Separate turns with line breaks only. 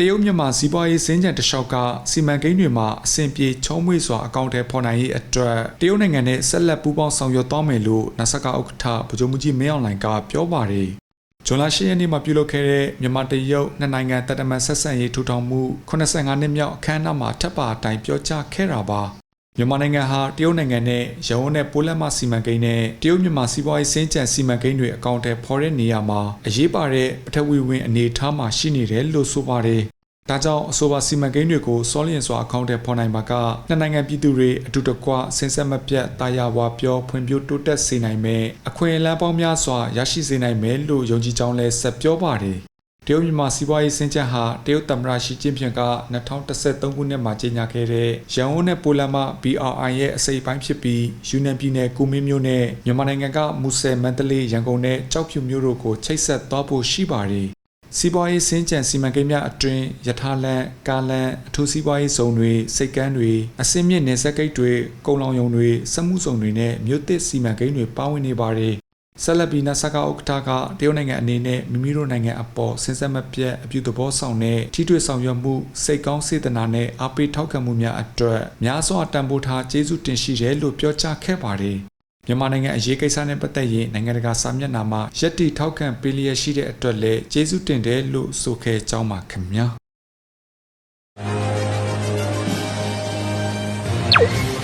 တရုတ်မြန်မာစီးပွားရေးစင်ကြံတလျှောက်ကစီမံကိန်းတွေမှာအဆင်ပြေချုံးမွေစွာအကောင့်ထဲပေါ်နိုင်ရေးအတွက်တရုတ်နိုင်ငံနဲ့ဆက်လက်ပူးပေါင်းဆောင်ရွက်သွားမယ်လို့နာဆာကဥက္ကဋ္ဌဗိုလ်ချုပ်မှုကြီးမင်းအောင်လှိုင်ကပြောပါတယ်။ဇွန်လ10ရက်နေ့မှာပြုလုပ်ခဲ့တဲ့မြန်မာတရုတ်နှစ်နိုင်ငံတပ်တမန်ဆက်ဆံရေးထူထောင်မှု85နှစ်မြောက်အခမ်းအနားမှာထပ်ပါအတိုင်းပြောကြားခဲ့တာပါ။ မြန်မာနိုင်ငံဟာတရုတ်နိုင်ငံနဲ့ရဝန်းနဲ့ပိုးလက်မစီမံကိန်းနဲ့တရုတ်မြန်မာစီးပွားရေးစင်ကြံစီမံကိန်းတွေအကောင့်ထဲပေါ်တဲ့နေရာမှာအရေးပါတဲ့ပထဝီဝင်အနေအထားမှာရှိနေတယ်လို့ဆိုပါတယ်။ဒါကြောင့်အဆိုပါစီမံကိန်းတွေကိုစောလျင်စွာအကောင့်ထဲပေါ်နိုင်ပါကနှစ်နိုင်ငံပြည်သူတွေအတူတကွဆင်ဆက်မပြတ်တာယာဝါပြောဖွံ့ဖြိုးတိုးတက်စေနိုင်မယ်အခွင့်အလမ်းပေါင်းများစွာရရှိစေနိုင်မယ်လို့ယုံကြည်ကြောင်းလည်းဆက်ပြောပါတယ်။ တရုတ်မြန်မာစီးပွားရေးစင်ကြံဟာတရုတ်သမ္မတရှီကျင်းပင်က2013ခုနှစ်မှာကြေညာခဲ့တဲ့ရန်ကုန်နဲ့ပိုလန်မှ BRI ရဲ့အစိပ်ပိုင်းဖြစ်ပြီးယူနန်ပြည်နယ်ကူမင်းမြို့နဲ့မြန်မာနိုင်ငံကမူဆယ်မန္တလေးရန်ကုန်နဲ့ကြောက်ဖြူမြို့တို့ကိုချိတ်ဆက်သွားဖို့ရှိပါတယ်။စီးပွားရေးစင်ကြံစီမံကိန်းများအတွင်းယထာလန်ကာလန်အထူးစီးပွားရေးဇုံတွေစိတ်ကမ်းတွေအစင်းမြင့်နယ်စပ်ဂိတ်တွေကုန်လောင်ယုံတွေစက်မှုဇုံတွေနဲ့မြို့သစ်စီမံကိန်းတွေပါဝင်နေပါတယ်။ ဆက်လက်ပြီးနဆာကာဥက္ကဋ္ဌကတရုတ်နိုင်ငံအနေနဲ့မိမိတို့နိုင်ငံအပေါ်စဉ်ဆက်မပြတ်အပြုသဘောဆောင်တဲ့ထိတွေ့ဆောင်ရွက်မှုစိတ်ကောင်းစေတနာနဲ့အားပေးထောက်ခံမှုများအတွက်များစွာတန်ဖိုးထားကျေးဇူးတင်ရှိတယ်လို့ပြောကြားခဲ့ပါတယ်မြန်မာနိုင်ငံအရေးကိစ္စနဲ့ပတ်သက်ရင်နိုင်ငံတကာစာမျက်နှာမှာယက်တီထောက်ခံပေးလျက်ရှိတဲ့အတွက်လည်းကျေးဇူးတင်တယ်လို့ဆိုခဲ့ကြောင်းပါခင်ဗျာ။